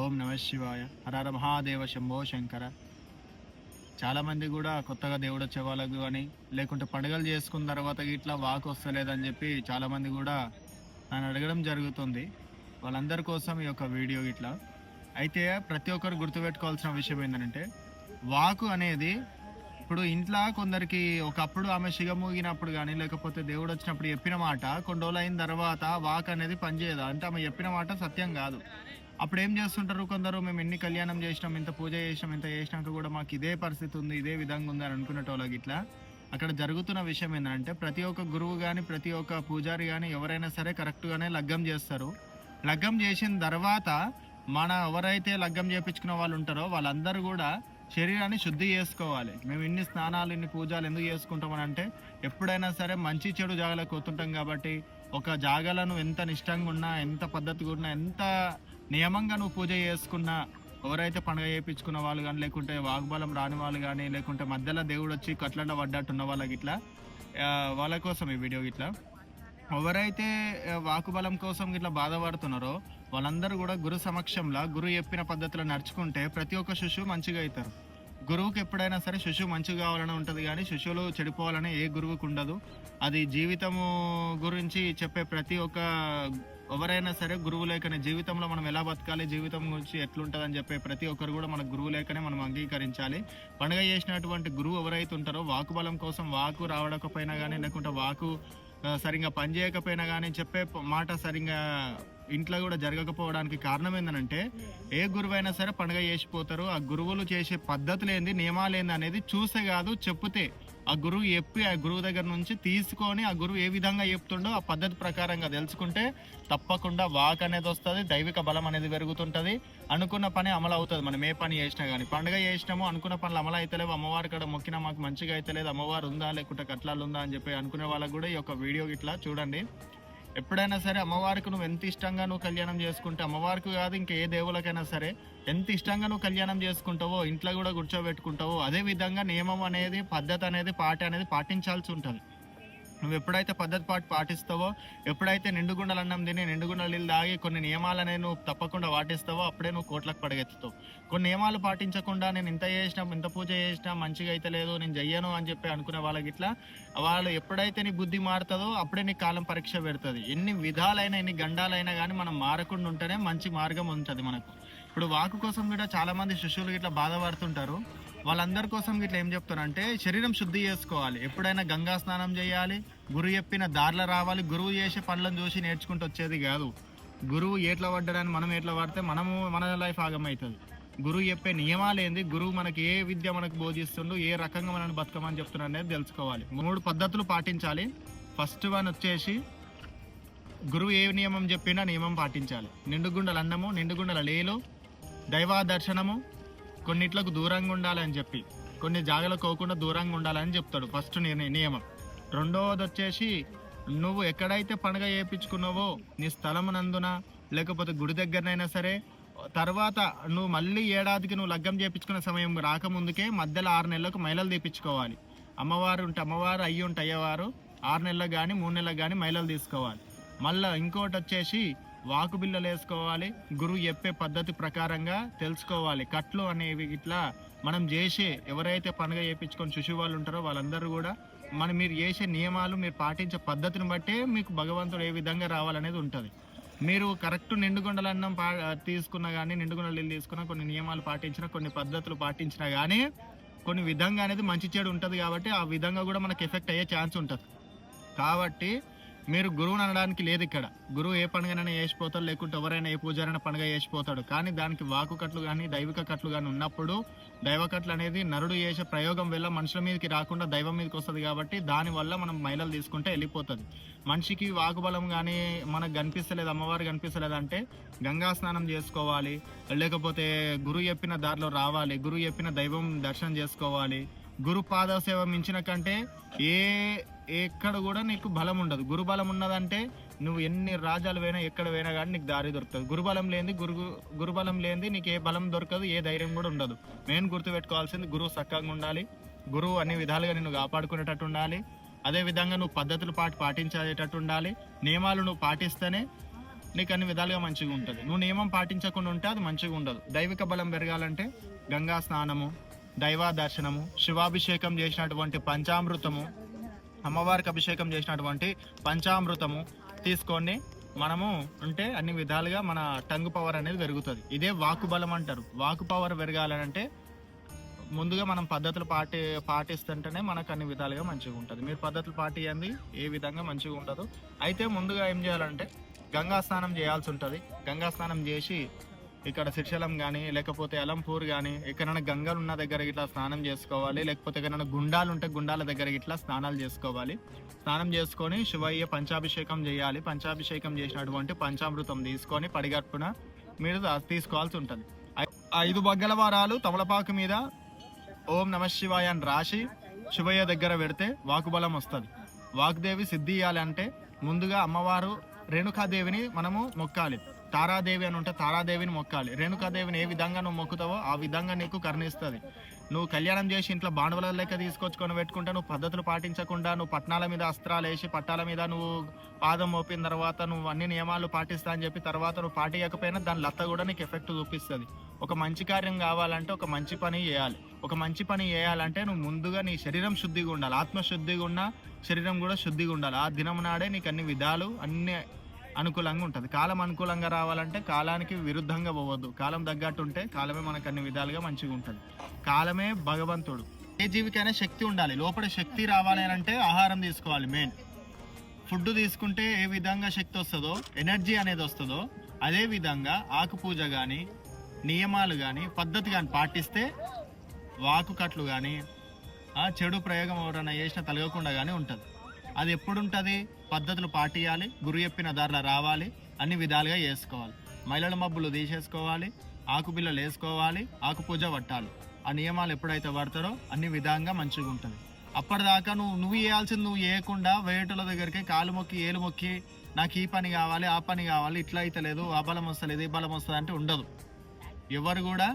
ఓం నమ శివాయ. హరహర మహాదేవ శంభో శంకర. చాలామంది కూడా కొత్తగా దేవుడు వచ్చే వాళ్ళకు కానీ లేకుంటే పండుగలు చేసుకున్న తర్వాత ఇట్లా వాక్ వస్తలేదని చెప్పి చాలామంది కూడా నన్ను అడగడం జరుగుతుంది. వాళ్ళందరి కోసం ఈ యొక్క వీడియో ఇట్లా. అయితే ప్రతి ఒక్కరు గుర్తుపెట్టుకోవాల్సిన విషయం ఏంటంటే వాకు అనేది ఇప్పుడు ఇంట్లో కొందరికి ఒకప్పుడు ఆమె సిగమూగినప్పుడు కానీ లేకపోతే దేవుడు వచ్చినప్పుడు చెప్పిన మాట కొన్ని రోజులు అయిన తర్వాత వాక్ అనేది పనిచేయదు? అంటే ఆమె చెప్పిన మాట సత్యం కాదు. అప్పుడు ఏం చేస్తుంటారు కొందరు? మేము ఎన్ని కళ్యాణం చేసినాం ఇంత పూజ చేసినాం ఇంత చేసినాక కూడా మాకు ఇదే పరిస్థితి ఉంది ఇదే విధంగా ఉంది అని అనుకునేటోళ్ళకి ఇట్లా అక్కడ జరుగుతున్న విషయం ఏంటంటే ప్రతి ఒక్క గురువు కానీ ప్రతి ఒక్క పూజారి కానీ ఎవరైనా సరే కరెక్ట్గానే లగ్గం చేస్తారు. లగ్గం చేసిన తర్వాత మన ఎవరైతే లగ్గం చేపించుకున్న వాళ్ళు ఉంటారో వాళ్ళందరూ కూడా శరీరాన్ని శుద్ధి చేసుకోవాలి. మేము ఇన్ని స్నానాలు ఇన్ని పూజలు ఎందుకు చేసుకుంటామని అంటే ఎప్పుడైనా సరే మంచి చెడు జాగాలకు కోతుంటాం కాబట్టి ఒక జాగాలను ఎంత నిష్టంగా ఉన్నా ఎంత పద్ధతిగా ఉన్నా ఎంత నియమంగా నువ్వు పూజ చేసుకున్నా ఎవరైతే పండుగ చేయించుకున్న వాళ్ళు కానీ లేకుంటే వాగ్బలం రాని వాళ్ళు కానీ లేకుంటే మధ్యలో దేవుడు వచ్చి కట్లండ పడ్డట్టు ఉన్న వాళ్ళకి ఇట్లా వాళ్ళ కోసం ఈ వీడియో ఇట్లా. ఎవరైతే వాకుబలం కోసం ఇట్లా బాధపడుతున్నారో వాళ్ళందరూ కూడా గురు సమక్షంలో గురు చెప్పిన పద్ధతిలో నడుచుకుంటే ప్రతి ఒక్క శిశువు మంచిగా అవుతారు. గురువుకి ఎప్పుడైనా సరే శిశువు మంచిగా కావాలని ఉంటుంది కానీ శిశువులు చెడిపోవాలని ఏ గురువుకు ఉండదు. అది జీవితము గురించి చెప్పే ప్రతి ఒక్క ఎవరైనా సరే గురువు లేకనే జీవితంలో మనం ఎలా బతకాలి జీవితం గురించి ఎట్లుంటుందని చెప్పే ప్రతి ఒక్కరు కూడా మన గురువు లేకనే మనం అంగీకరించాలి. పండుగ చేసినటువంటి గురువు ఎవరైతే ఉంటారో వాకు బలం కోసం వాకు రావడకపోయినా కానీ లేకుంటే వాకు ఆ, సరిగ్గా పనిచేయకపోయినా కానీ చెప్పే మాట సరిగ్గా ఇంట్లో కూడా జరగకపోవడానికి కారణం ఏంటంటే ఏ గురువైనా సరే పండుగ చేసిపోతారు ఆ గురువులు చేసే పద్ధతులు ఏంది నియమాలు ఏంది అనేది చూసే కాదు చెప్తే ఆ గురువు చెప్పి ఆ గురువు దగ్గర నుంచి తీసుకొని ఆ గురువు ఏ విధంగా చెప్తుండో ఆ పద్ధతి ప్రకారంగా తెలుసుకుంటే తప్పకుండా వాక్ అనేది వస్తుంది దైవిక బలం అనేది పెరుగుతుంటుంది. అనుకున్న పని అమలు అవుతుంది మనం ఏ పని చేసినా కానీ పండుగ చేసినాము అనుకున్న పనులు అమలు అయితలేవు అమ్మవారి కాడ మొక్కినా మాకు మంచిగా అయితలేదు అమ్మవారు ఉందా లేకుంటే కట్లాలు ఉందా అని చెప్పి అనుకునే వాళ్ళకు కూడా ఈ యొక్క వీడియో ఇట్లా చూడండి. ఎప్పుడైనా సరే అమ్మవారికి నువ్వు ఎంత ఇష్టంగా నువ్వు కళ్యాణం చేసుకుంటే అమ్మవారికి కాదు ఇంకా ఏ దేవులకైనా సరే ఎంత ఇష్టంగా నువ్వు కళ్యాణం చేసుకుంటావో ఇంట్లో కూడా కూర్చోబెట్టుకుంటావో అదే విధంగా నియమం అనేది పద్ధతి అనేది పాట అనేది పాటించాల్సి ఉంటుంది. నువ్వు ఎప్పుడైతే పద్ధతి పాటు పాటిస్తావో ఎప్పుడైతే నిండుగుండలు అన్నం తిని నిండుగుండలు నీళ్ళు తాగి కొన్ని నియమాలు అనేవి నువ్వు తప్పకుండా పాటిస్తావో అప్పుడే నువ్వు కోట్లకు పడగెత్తుతావు. కొన్ని నియమాలు పాటించకుండా నేను ఇంత చేసినా ఇంత పూజ చేసినా మంచిగా అయితే లేదు నేను చెయ్యను అని చెప్పి అనుకునే వాళ్ళకి ఇట్లా వాళ్ళు ఎప్పుడైతే నీ బుద్ధి మారుతుందో అప్పుడే నీ కాలం పరీక్ష పెడుతుంది. ఎన్ని విధాలైనా ఎన్ని గండాలైనా కానీ మనం మారకుండా ఉంటేనే మంచి మార్గం ఉంటుంది మనకు. ఇప్పుడు వాకు కోసం కూడా చాలామంది శిష్యులు ఇట్లా బాధపడుతుంటారు. వాళ్ళందరి కోసం ఇట్లా ఏం చెప్తారంటే శరీరం శుద్ధి చేసుకోవాలి. ఎప్పుడైనా గంగా స్నానం చేయాలి గురువు చెప్పిన దారిలో రావాలి గురువు చేసే పనులను చూసి నేర్చుకుంటూ వచ్చేది కాదు. గురువు ఎట్లా పడ్డాడని మనం ఎట్లా పడితే మనము మన లైఫ్ ఆగమవుతుంది గురువు చెప్పే నియమాలు ఏంది? గురువు మనకి ఏ విద్య మనకు బోధిస్తుండో ఏ రకంగా మనల్ని బతకమని చెప్తున్నాడు అనేది తెలుసుకోవాలి. మూడు పద్ధతులు పాటించాలి. ఫస్ట్ వన్ వచ్చేసి గురువు ఏ నియమం చెప్పినా నియమం పాటించాలి. నిండుగుండల అన్నము నిండుగుండల లేలు దైవ దర్శనము కొన్నిట్లకు దూరంగా ఉండాలని చెప్పి. కొన్ని జాగలకు పోకుండా దూరంగా ఉండాలని చెప్తాడు. ఫస్ట్ ని- నియమం. రెండవది వచ్చేసి నువ్వు ఎక్కడైతే పండగ చేయించుకున్నావో నీ స్థలమునందున లేకపోతే గుడి దగ్గరనైనా సరే తర్వాత నువ్వు మళ్ళీ ఏడాదికి నువ్వు లగ్గం చేయించుకునే సమయం రాకముందుకే మధ్యలో ఆరు నెలలకు మైలలు తీపించుకోవాలి అమ్మవారు ఉంటే అమ్మవారు అయ్యి ఉంటే అయ్యవారు ఆరు నెలలకు కానీ మూడు నెలలకు కానీ మైలలు తీసుకోవాలి. మళ్ళీ ఇంకోటి వచ్చేసి వాకు బిల్లలు వేసుకోవాలి గురువు చెప్పే పద్ధతి ప్రకారంగా తెలుసుకోవాలి. కట్లు అనేవి ఇట్లా మనం చేసే ఎవరైతే పండుగ చేయించుకొని శిశువు వాళ్ళు ఉంటారో వాళ్ళందరూ కూడా మనం మీరు చేసే నియమాలు మీరు పాటించే పద్ధతిని బట్టే మీకు భగవంతుడు ఏ విధంగా రావాలనేది ఉంటుంది. మీరు కరెక్ట్ నిండుగొండల అన్నం పా తీసుకున్నా కానీ నిండుగొండలు ఇల్లు తీసుకున్నా కొన్ని నియమాలు పాటించినా కొన్ని పద్ధతులు పాటించినా కానీ కొన్ని విధంగా అనేది మంచి చెడు ఉంటుంది కాబట్టి ఆ విధంగా కూడా మనకు ఎఫెక్ట్ అయ్యే ఛాన్స్ ఉంటుంది. కాబట్టి మీరు గురువుని అనడానికి లేదు ఇక్కడ. గురువు ఏ పండుగనైనా వేసిపోతాడు లేకుంటే ఎవరైనా ఏ పూజారైనా పండుగ వేసిపోతాడు. కానీ దానికి వాకు కట్లు కానీ దైవిక కట్లు కానీ ఉన్నప్పుడు దైవ కట్లు అనేది నరుడు చేసే ప్రయోగం వల్ల మనుషుల మీదకి రాకుండా దైవం మీదకి వస్తుంది కాబట్టి దానివల్ల మనం మైలలు తీసుకుంటే వెళ్ళిపోతుంది. మనిషికి వాకుబలం కానీ మనకు కనిపిస్తలేదు అమ్మవారు కనిపిస్తలేదు అంటే గంగా స్నానం చేసుకోవాలి లేకపోతే గురువు చెప్పిన దారిలో రావాలి గురువు చెప్పిన దైవం దర్శనం చేసుకోవాలి. గురు పాద సేవ మించిన కంటే ఏ ఎక్కడ కూడా నీకు బలం ఉండదు. గురుబలం ఉన్నదంటే నువ్వు ఎన్ని రాజ్యాలు పోయినా ఎక్కడ పోయినా కానీ నీకు దారి దొరుకుతుంది. గురుబలం లేనిది గురు గురుబలం లేనిది నీకు ఏ బలం దొరకదు ఏ ధైర్యం కూడా ఉండదు. మెయిన్ గుర్తు పెట్టుకోవాల్సింది గురువు చక్కగా ఉండాలి. గురువు అన్ని విధాలుగా నిన్ను కాపాడుకునేటట్టు ఉండాలి. అదే విధంగా నువ్వు పద్ధతులు పాటు పాటించేటట్టు ఉండాలి. నియమాలు నువ్వు పాటిస్తేనే నీకు అన్ని విధాలుగా మంచిగా ఉంటుంది. నువ్వు నియమం పాటించకుండా ఉంటే అది మంచిగా ఉండదు. దైవిక బలం పెరగాలంటే గంగా స్నానము దైవ దర్శనము శివాభిషేకం చేసినటువంటి పంచామృతము అమ్మవారికి అభిషేకం చేసినటువంటి పంచామృతము తీసుకొని మనము ఉంటే అన్ని విధాలుగా మన టంగ్ పవర్ అనేది పెరుగుతుంది. ఇదే వాకు బలం అంటారు. వాకు పవర్ పెరగాలంటే ముందుగా మనం పద్ధతులు పాటి పాటిస్తుంటేనే మనకు అన్ని విధాలుగా మంచిగా ఉంటుంది. మీరు పద్ధతులు పాటియండి ఏ విధంగా మంచిగా ఉండదు అయితే ముందుగా ఏం చేయాలంటే గంగా స్నానం చేయాల్సి ఉంటుంది. గంగా స్నానం చేసి ఇక్కడ శ్రీశైలం కానీ లేకపోతే అలంపూర్ కానీ ఎక్కడైనా గంగలు ఉన్న దగ్గర ఇట్లా స్నానం చేసుకోవాలి లేకపోతే ఎక్కడైనా గుండాలు ఉంటే గుండాల దగ్గర ఇట్లా స్నానాలు చేసుకోవాలి. స్నానం చేసుకొని శివయ్య పంచాభిషేకం చేయాలి. పంచాభిషేకం చేసినటువంటి పంచామృతం తీసుకొని పడిగట్టున మీరు తీసుకోవాల్సి ఉంటుంది. ఐ- ఐదు బగ్గల వారాలు తమలపాకు మీద ఓం నమ శివాయ అని రాసి శివయ్య దగ్గర పెడితే వాకుబలం వస్తుంది. వాకుదేవి సిద్ధి ఇవ్వాలంటే ముందుగా అమ్మవారు రేణుకాదేవిని మనము మొక్కాలి. తారాదేవి అని ఉంటే తారాదేవిని మొక్కాలి. రేణుకాదేవిని ఏ విధంగా నువ్వు మొక్కుతావో ఆ విధంగా నీకు కరుణిస్తుంది. నువ్వు కళ్యాణం చేసి ఇంట్లో బాణువుల లెక్క తీసుకొచ్చుకొని పెట్టుకుంటే నువ్వు పద్ధతులు పాటించకుండా నువ్వు పట్నాల మీద అస్త్రాలు వేసి పట్టాల మీద నువ్వు పాదం మోపిన తర్వాత నువ్వు అన్ని నియమాలు పాటిస్తా అని చెప్పి తర్వాత నువ్వు పాటించకపోయినా దాని లత్త కూడా నీకు ఎఫెక్ట్ చూపిస్తుంది. ఒక మంచి కార్యం కావాలంటే ఒక మంచి పని చేయాలి. ఒక మంచి పని చేయాలంటే నువ్వు ముందుగా నీ శరీరం శుద్ధిగా ఉండాలి. ఆత్మ శుద్ధిగా ఉన్న శరీరం కూడా శుద్ధిగా ఉండాలి. ఆ దినం నాడే నీకు అన్ని విధాలు అన్ని అనుకూలంగా ఉంటుంది. కాలం అనుకూలంగా రావాలంటే కాలానికి విరుద్ధంగా పోవద్దు. కాలం తగ్గట్టు ఉంటే కాలమే మనకు అన్ని విధాలుగా మంచిగా ఉంటుంది. కాలమే భగవంతుడు. ఏ జీవికైనా శక్తి ఉండాలి. లోపల శక్తి రావాలి అంటే ఆహారం తీసుకోవాలి మెయిన్. ఫుడ్ తీసుకుంటే ఏ విధంగా శక్తి వస్తుందో ఎనర్జీ అనేది వస్తుందో అదే విధంగా ఆకు పూజ కానీ నియమాలు కానీ పద్ధతి కానీ పాటిస్తే వాకు కట్లు కానీ ఆ చెడు ప్రయోగం ఎవరైనా చేసినా తలగకుండా కానీ ఉంటుంది. అది ఎప్పుడు ఉంటుంది పద్ధతులు పాటియాలి గురు చెప్పిన దారిలో రావాలి అన్ని విధాలుగా చేసుకోవాలి. మహిళల మబ్బులు తీసేసుకోవాలి ఆకు బిల్లలు వేసుకోవాలి ఆకు పూజ పట్టాలి. ఆ నియమాలు ఎప్పుడైతే పడతారో అన్ని విధంగా మంచిగా ఉంటుంది. అప్పటిదాకా నువ్వు నువ్వు చేయాల్సింది నువ్వు చేయకుండా వేయటల దగ్గరికి కాలు మొక్కి ఏలు మొక్కి నాకు ఈ పని కావాలి ఆ పని కావాలి ఇట్లా అయితే లేదు ఆ బలం వస్తలేదు ఈ బలం వస్తుంది అంటే ఉండదు. ఎవరు కూడా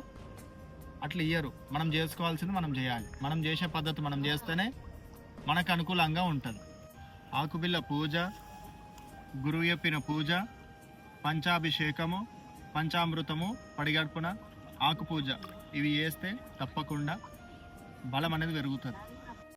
అట్లా ఇయ్యరు. మనం చేసుకోవాల్సింది మనం చేయాలి. మనం చేసే పద్ధతి మనం చేస్తేనే మనకు అనుకూలంగా ఉంటుంది. ఆకుబిల్ల పూజ గురువు చెప్పిన పూజ పంచాభిషేకము పంచామృతము పడిగడుపున ఆకు పూజ ఇవి చేస్తే తప్పకుండా బలం అనేది పెరుగుతుంది.